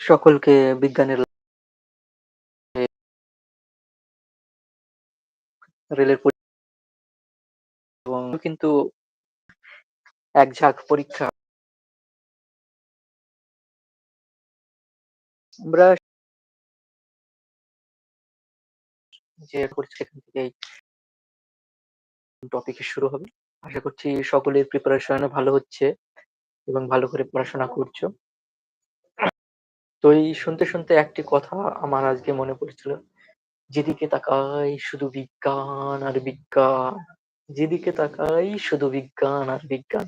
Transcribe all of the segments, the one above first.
সকলকে বিজ্ঞানের রেলের এবং কিন্তু এক ঝাঁক পরীক্ষা আমরা যে সেখান থেকেই টপিক শুরু হবে। আশা করছি সকলের প্রিপারেশন ভালো হচ্ছে এবং ভালো করে পড়াশোনা করছ। তো এই শুনতে, শুনতে একটি কথা আমার আজকে মনে পড়েছিল। যেদিকে তাকাই শুধু বিজ্ঞান আর বিজ্ঞান। যেদিকে তাকাই শুধু বিজ্ঞান আর বিজ্ঞান।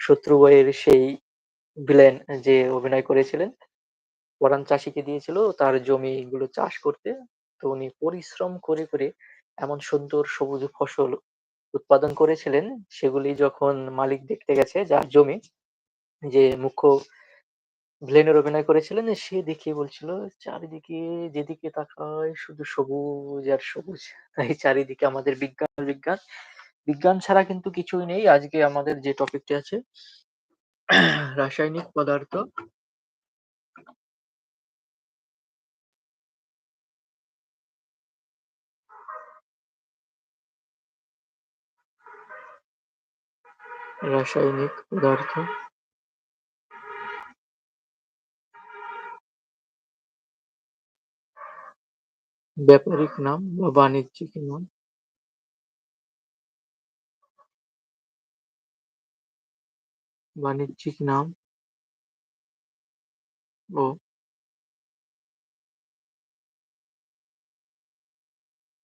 শত্রু বইয়ের সেই ভিলেন যে অভিনয় করেছিলেন, পরাণ চাষীকে দিয়েছিল তার জমিগুলো চাষ করতে। তো উনি পরিশ্রম করে, করে এমন সুন্দর সবুজ ফসল উৎপাদন করেছিলেন, সেগুলি যখন মালিক দেখতে গেছে যার জমি, যে মুখ্য ভিলেনের অভিনয় করেছিলেন, সে দেখে বলছিল, "চারিদিকে যেদিকে তাকায় শুধু সবুজ আর সবুজ।" তাই চারিদিকে আমাদের বিজ্ঞান বিজ্ঞান। বিজ্ঞান ছাড়া কিন্তু কিছুই নেই। আজকে আমাদের যে টপিকটি আছে রাসায়নিক পদার্থ রাসায়নিক পদার্থ ব্যাপারিক নাম বা বাণিজ্যিক নাম বাণিজ্যিক নাম ও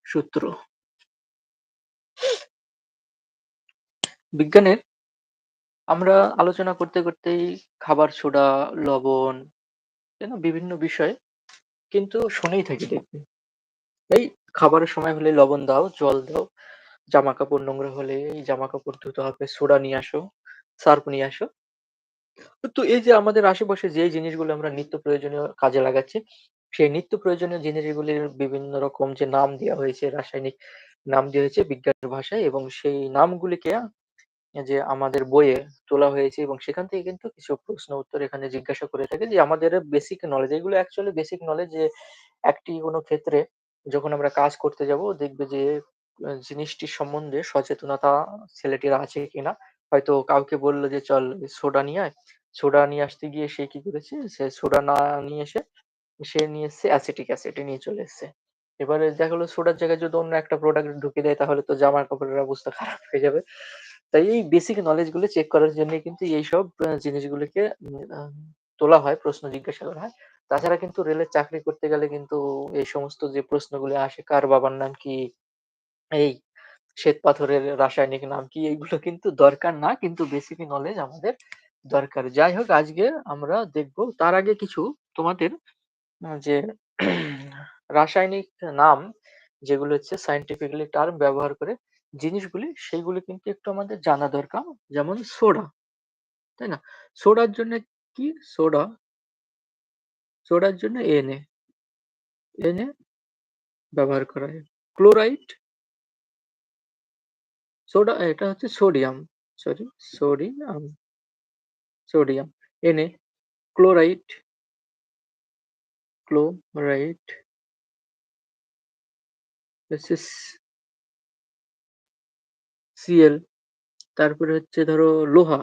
সূত্র বিজ্ঞানের আমরা আলোচনা করতে, করতেই খাবার সোডা, লবণ, বিভিন্ন বিষয় কিন্তু শুনেই থাকি দেখবে। এই খাবারের সময় হলে লবণ দাও, জল দাও, জামাকাপড় নোংরা হলে এই জামাকাপড় ধুতে হবে, সোডা নিয়ে আসো, সার্ফ নিয়ে আসো। তো এই যে আমাদের আশেপাশে যেই জিনিসগুলো আমরা নিত্য প্রয়োজনীয় কাজে লাগাচ্ছি, সেই নিত্য প্রয়োজনীয় জিনিসগুলির বিভিন্ন রকম যে নাম দেয়া হয়েছে, রাসায়নিক নাম দেয়া হয়েছে বিজ্ঞানের ভাষায় এবং সেই নামগুলিকে যে আমাদের বইয়ে তোলা হয়েছে এবং সেখান থেকে কিন্তু কিছু প্রশ্ন উত্তর এখানে জিজ্ঞাসা করে থাকে যে আমাদের বেসিক নলেজ এগুলো অ্যাকচুয়ালি বেসিক নলেজ যে একটি কোনো ক্ষেত্রে যখন আমরা কাজ করতে যাব দেখবে যে জিনিসটির সম্বন্ধে সচেতনতা ছেলেটির আছে কিনা। হয়তো কাউকে বলল যে চল সোডা নিয়ে আয়। সোডা নিয়ে আসতে গিয়ে সে কি করেছে? সে সোডা না নিয়ে এসে সে নিয়ে এসছে অ্যাসিটিক অ্যাসিড নিয়ে চলে এসছে। এবারে দেখা গেলো সোডার জায়গায় যদি অন্য একটা প্রোডাক্ট ঢুকিয়ে দেয় তাহলে তো জামার কাপড়ের অবস্থা খারাপ হয়ে যাবে। তাই এই বেসিক নলেজগুলো চেক করার জন্যই কিন্তু এইসব জিনিসগুলোকে তোলা হয়, প্রশ্ন জিজ্ঞাসা করা হয়। তাছাড়া কিন্তু রেলের চাকরি করতে গেলে কিন্তু এই সমস্ত যে প্রশ্নগুলো আসে, কার বাবার নাম কি? এই শ্বেতপাথরের রাসায়নিক নাম কি? এইগুলো কিন্তু দরকার না। কিন্তু বেসিক নলেজ আমাদের দরকার। যাই হোক আজকে আমরা দেখব তার আগে কিছু তোমাদের যে রাসায়নিক নাম যেগুলো হচ্ছে সায়েন্টিফিক্যালি টার্ম ব্যবহার করে জিনিসগুলি সেইগুলি কিন্তু একটু আমাদের জানা দরকার। যেমন সোডা, তাই না? সোডার জন্য কি? সোডা, সোডার জন্য Na, Na ব্যবহার করা হয়। ক্লোরাইড, সোডা এটা হচ্ছে sodium, sorry sodium, sodium, Na, chloride, chloride Cl তারপরে হচ্ছে ধরো লোহা,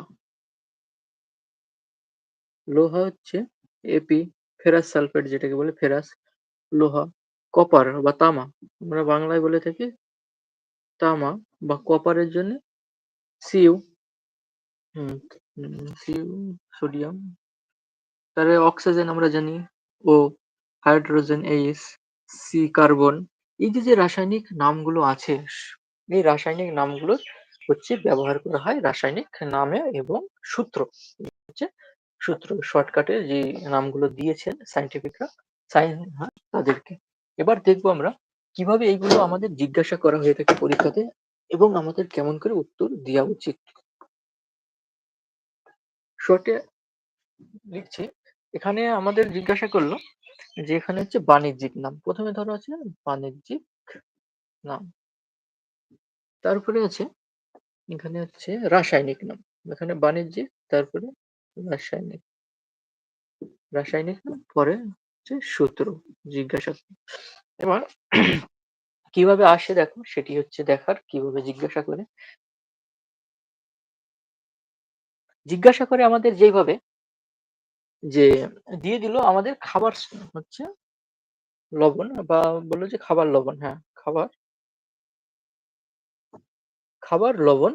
লোহা হচ্ছে Ap ফেরাস সালফেট যেটাকে বলে ফেরাস, লোহা, কপার বা তামা আমরা বাংলায় বলে থাকি তামা বা কপারের জন্য সিউ হুম, সোডিয়াম তাহলে অক্সিজেন আমরা জানি ও হাইড্রোজেন H, সি কার্বন এই যে, যে রাসায়নিক নামগুলো আছে এই রাসায়নিক নামগুলো হচ্ছে ব্যবহার করা হয় রাসায়নিক নামে এবং সূত্র হচ্ছে সূত্র শর্টকাটে যে নামগুলো দিয়েছেন সায়েন্টিফিকরা সায়েন্স হ্যাঁ, তাদেরকে। এবার দেখব আমরা কীভাবে এইগুলো আমাদের জিজ্ঞাসা করা হয়ে থাকে পরীক্ষাতে এবং আমাদের কেমন করে উত্তর দেওয়া উচিত। শর্টে লিখছি এখানে আমাদের জিজ্ঞাসা করল যে এখানে হচ্ছে বাণিজ্যিক নাম। প্রথমে ধরো আছে বাণিজ্যিক নাম। তারপরে আছে এখানে হচ্ছে রাসায়নিক নাম। এখানে বাণিজ্যিক তারপরে রাসায়নিক। রাসায়নিক পরে হচ্ছে সূত্র জিজ্ঞাসা এবার কীভাবে আসে দেখো, সেটি হচ্ছে দেখার কীভাবে জিজ্ঞাসা করে জিজ্ঞাসা করে আমাদের যেইভাবে যে দিয়ে দিল আমাদের খাবার হচ্ছে লবণ বা বলল যে খাবার লবণ হ্যাঁ খাবার খাবার, লবণ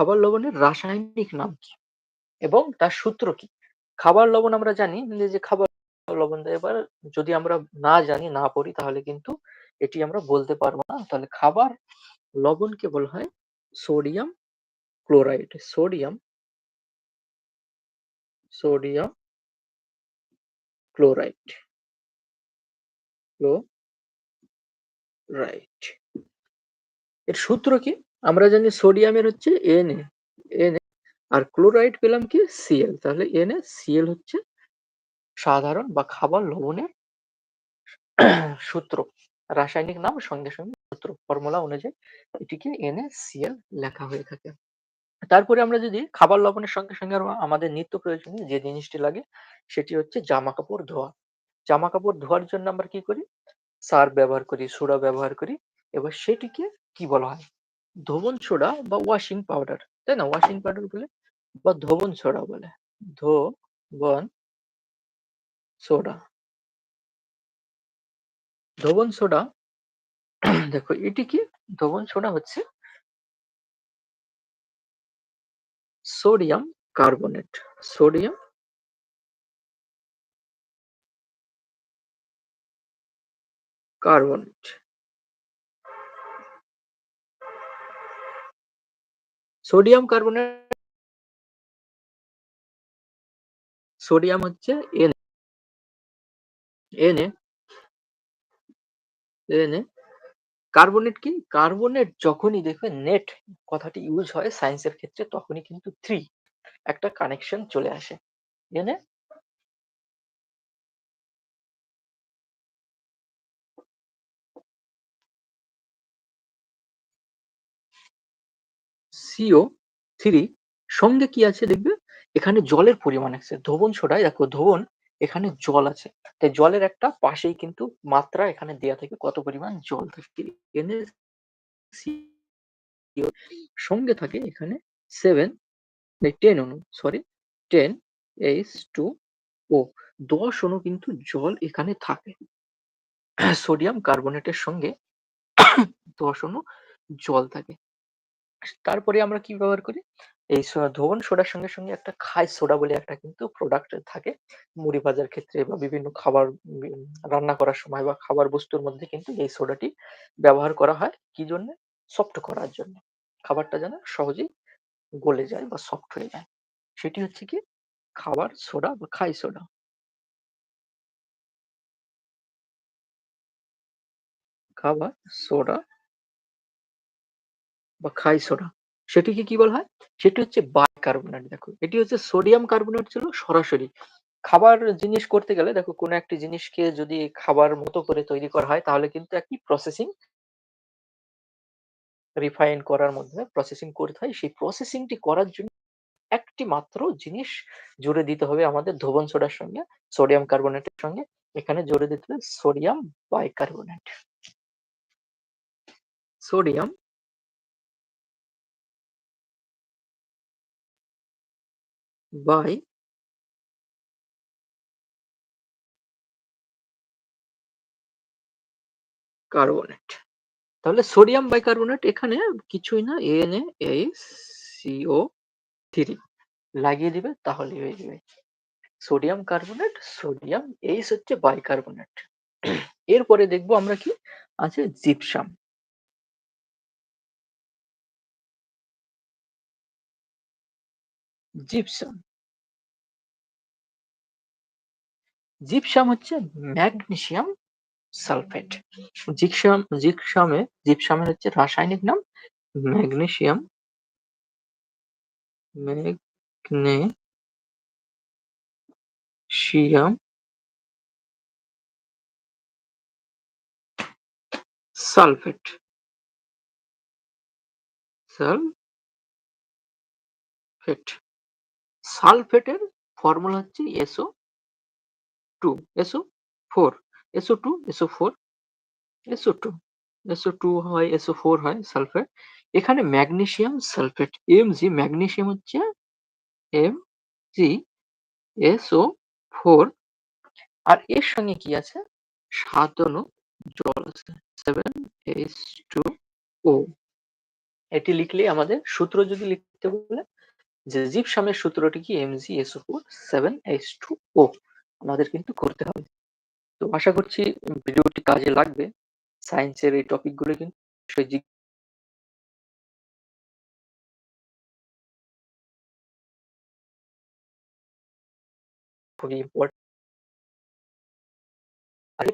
খাবার লবণের রাসায়নিক নাম কি? এবং তার সূত্র কি? খাবার লবণ আমরা জানি যে খাবার লবণ এবার যদি আমরা না জানি, না পড়ি, তাহলে কিন্তু এটি আমরা বলতে পারব না। তাহলে খাবার লবণকে বলা হয় sodium chloride. Sodium sodium chloride. Chloride. এর সূত্র কি? আমরা জানি সোডিয়ামের হচ্ছে এন এন আর ক্লোরাইড পেলাম কি সিএল তাহলে এন সিএল হচ্ছে সাধারণ বা খাবার লবণের সূত্র, রাসায়নিক নাম সঙ্গে সঙ্গে সূত্র ফর্মুলা অনুযায়ী এটিকে এনএ সিএল লেখা হয়ে থাকে। তারপরে আমরা যদি খাবার লবণের সঙ্গে সঙ্গে আমাদের নিত্য প্রয়োজনীয় যে জিনিসটি লাগে, সেটি হচ্ছে জামা কাপড় ধোয়া। জামা কাপড় ধোয়ার জন্য আমরা কি করি? সার্ফ ব্যবহার করি, সোডা ব্যবহার করি। এবার সেটিকে কি বলা হয়? ধোবন সোডা বা ওয়াশিং পাউডার তাই না? ওয়াশিং পাউডার বলে? বা ধোবন সোডা বলে। ধোবন সোডা। ধোবন সোডা, দেখো, এটি কি? ধোবন সোডা হচ্ছে sodium carbonate. Sodium carbonate. Sodium carbonate sodium হচ্ছে এন এনে এনে কার্বনেট কি? কার্বনেট যখনই দেখবে নেট কথাটি ইউজ হয় সায়েন্সের ক্ষেত্রে তখনই কিন্তু থ্রি একটা কানেকশন চলে আসে। এনে সিও থ্রি সঙ্গে কি আছে দেখবে? এখানে জলের পরিমাণ আছে। ধোবন সোডায় দেখো ধোবন এখানে জল আছে। তাই জলের একটা পাশেই কিন্তু মাত্রা এখানে দেয়া থাকে কত পরিমাণ জল থাকে। সঙ্গে থাকে এখানে সেভেন টেন অনু sorry ten H two O দশ অনু কিন্তু জল এখানে থাকে। সোডিয়াম কার্বনেটের সঙ্গে দশ অনু জল থাকে। তারপরে আমরা কি ব্যবহার করি? এই ধোবন সোডার সঙ্গে সঙ্গে একটা খাই সোডা বলে একটা কিন্তু প্রোডাক্ট থাকে। মুড়ি ভাজার ক্ষেত্রে বা বিভিন্ন খাবার রান্না করার সময় বা খাবার বস্তুর মধ্যে কিন্তু এই সোডাটি ব্যবহার করা হয়। কি জন্য? সফট করার জন্য। খাবারটা যেন সহজেই গলে যায় বা সফট হয়ে যায়। সেটি হচ্ছে কি? খাবার সোডা বা খাই সোডা। খাবার, সোডা বা খাই সোডা, সেটিকে কি বলা হয়? সেটি হচ্ছে বাইকার্বনেট দেখো। এটি হচ্ছে সোডিয়াম কার্বনেট ছিল সরাসরি। খাবার জিনিস করতে গেলে, দেখো, কোনো একটি জিনিসকে যদি খাবার মতো করে তৈরি করা হয়, তাহলে কিন্তু একটি প্রসেসিং রিফাইন করার মধ্যে প্রসেসিং করতে হয়। সেই প্রসেসিংটি করার জন্য একটি মাত্র জিনিস জুড়ে দিতে হবে আমাদের ধোবন সোডার সঙ্গে সোডিয়াম কার্বনেটের সঙ্গে। এখানে জুড়ে দিতে হবে sodium bicarbonate sodium bicarbonate তাহলে সোডিয়াম বাইকার্বনেট এখানে কিছুই না সিও থ্রি লাগিয়ে দিবে, তাহলে হয়ে যাবে। সোডিয়াম কার্বনেট সোডিয়াম এইস হচ্ছে বাইকার্বনেট এরপরে দেখব আমরা কি আছে জিপসাম জিপসাম জিপসাম হচ্ছে ম্যাগনেসিয়াম সালফেট জিপসাম জিপসামে জিপসামের হচ্ছে রাসায়নিক নাম ম্যাগনেসিয়াম ম্যাগনেসিয়াম সালফেট সালফেট সালফেটের ফর্মুলা হচ্ছে SO two SO four SO two SO four SO two SO two হয় এসও ফোর হয় সালফেট। এখানে magnesium sulphate M G magnesium হচ্ছে এম জি এসও ফোর আর এর সঙ্গে কি আছে? সাত অনু জল আছে সেভেন এইচ টু ও এটি লিখলে আমাদের সূত্র যদি লিখতে বলে যে জিপসামের সূত্রটি কি? M G S four seven H two O আমাদের কিন্তু করতে হবে। তো আশা করছি ভিডিওটি কাজে লাগবে। সায়েন্সের এই টপিকগুলো কিন্তু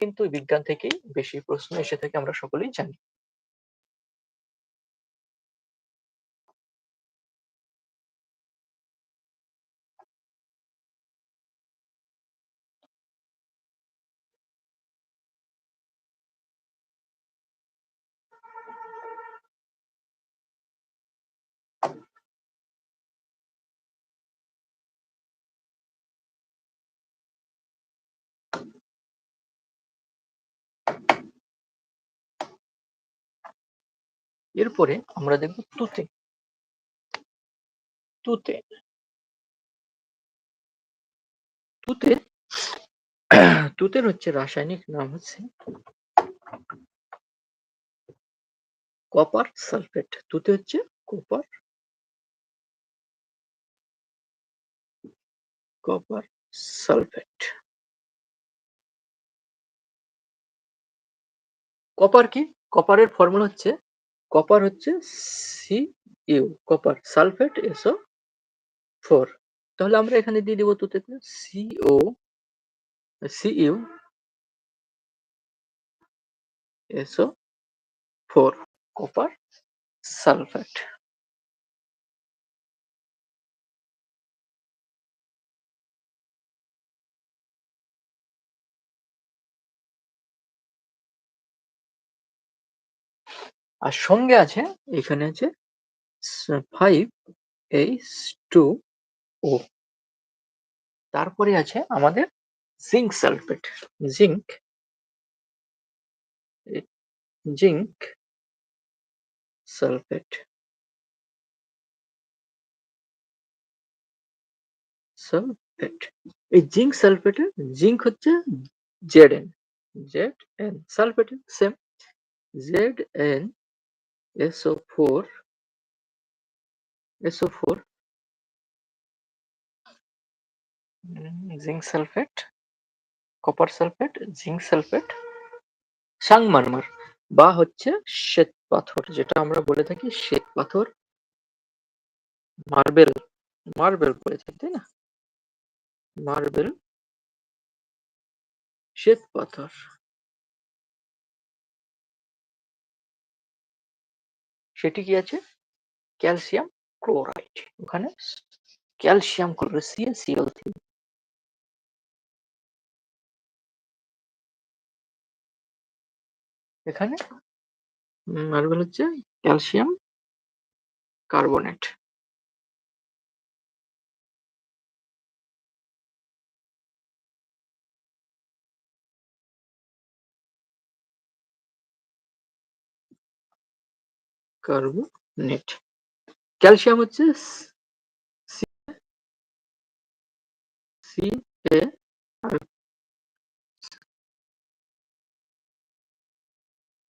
কিন্তু বিজ্ঞান থেকেই বেশি প্রশ্ন এসে থাকে, আমরা সকলেই জানি। এরপরে আমরা দেখব তুতে। তুতে। তুতে, তুতের হচ্ছে রাসায়নিক নাম হচ্ছে কপার সালফেট তুতে হচ্ছে কপার কপার সালফেট কপার কি? কপারের ফর্মুলা হচ্ছে কপার হচ্ছে C U copper sulphate SO four তাহলে আমরা এখানে দিয়ে দিব তুতে CO C U SO four copper sulphate আর সঙ্গে আছে, এখানে আছে ফাইভ এইচ টু ও তারপরে আছে আমাদের zinc sulphate zinc zinc sulphate sulphate এই জিঙ্ক সালফেটে জিঙ্ক হচ্ছে Z N Z N sulphate same Z N SO four SO four zinc sulphate copper sulphate zinc sulphate সাংমারমার বা হচ্ছে শ্বেত পাথর, যেটা আমরা বলে থাকি শ্বেত পাথর। মার্বেল মার্বেল বলে থাকি, তাই না? মার্বেল শ্বেত পাথর। সেটি কি আছে? Calcium chloride. ওখানে ক্যালসিয়াম ক্লোরাইড সিএসিএল থ্রি এখানে মার্বেল হচ্ছে ক্যালসিয়াম কার্বনেট। কার্বনেট ক্যালসিয়াম হচ্ছে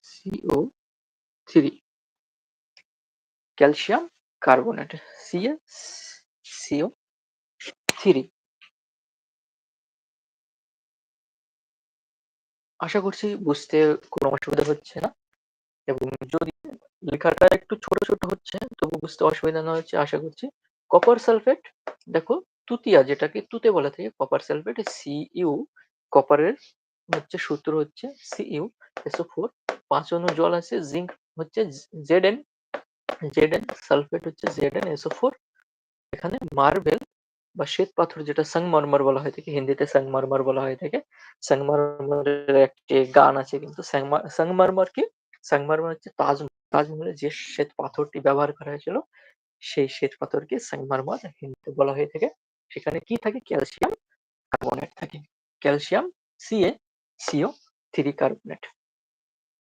CO three. Calcium, carbonate CA CO three. আশা করছি বুঝতে কোনো অসুবিধা হচ্ছে না। এবং যদি লেখাটা একটু ছোট ছোট হচ্ছে, তবু বুঝতে অসুবিধা না হচ্ছে, আশা করছি। কপার সালফেট দেখো, তুতিয়া যেটাকে তুতে বলা থাকে কপার সালফেট সি ইউ কপারের হচ্ছে সূত্র হচ্ছে সি ইউ এসও ফোর পাঁচ অনু জল আছে জিঙ্ক হচ্ছে Z N Z N sulphate হচ্ছে জেড এন এসও ফোর এখানে মার্বেল বা শ্বেত পাথর যেটা সংমরমর বলা হয়ে থাকে হিন্দিতে সংমরমর বলা হয়ে থাকে সংমরমরের একটি গান আছে কিন্তু সংমরমর কি সংমরমর হচ্ছে তাজ তাজমহলে যে শ্বেত পাথরটি ব্যবহার করা হয়েছিল, সেই শ্বেত পাথরকে সংমরমর হিন্দিতে বলা হয়ে থাকে। সেখানে কি থাকে? ক্যালসিয়াম কার্বনেট থাকে। Calcium CA CO three carbonate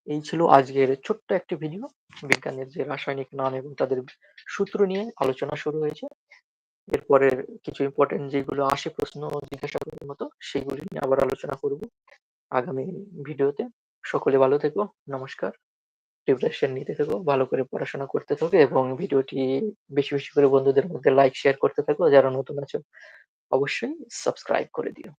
এই ছিল আজকের ছোট্ট একটি ভিডিও বিজ্ঞানের যে রাসায়নিক নাম এবং তাদের সূত্র নিয়ে আলোচনা শুরু হয়েছে। এরপরের কিছু ইম্পর্টেন্ট যেগুলো আসে, প্রশ্ন, জিজ্ঞাসা করার মতো, সেগুলি নিয়ে আবার আলোচনা করব। আগামী ভিডিওতে সকলে ভালো থেকো। নমস্কার। প্রিপারেশন নিতে থাকো, ভালো করে পড়াশোনা করতে থাকো এবং ভিডিওটি বেশি বেশি করে বন্ধুদের মধ্যে লাইক শেয়ার করতে থাকো, যারা নতুন আছো, অবশ্যই সাবস্ক্রাইব করে দিও।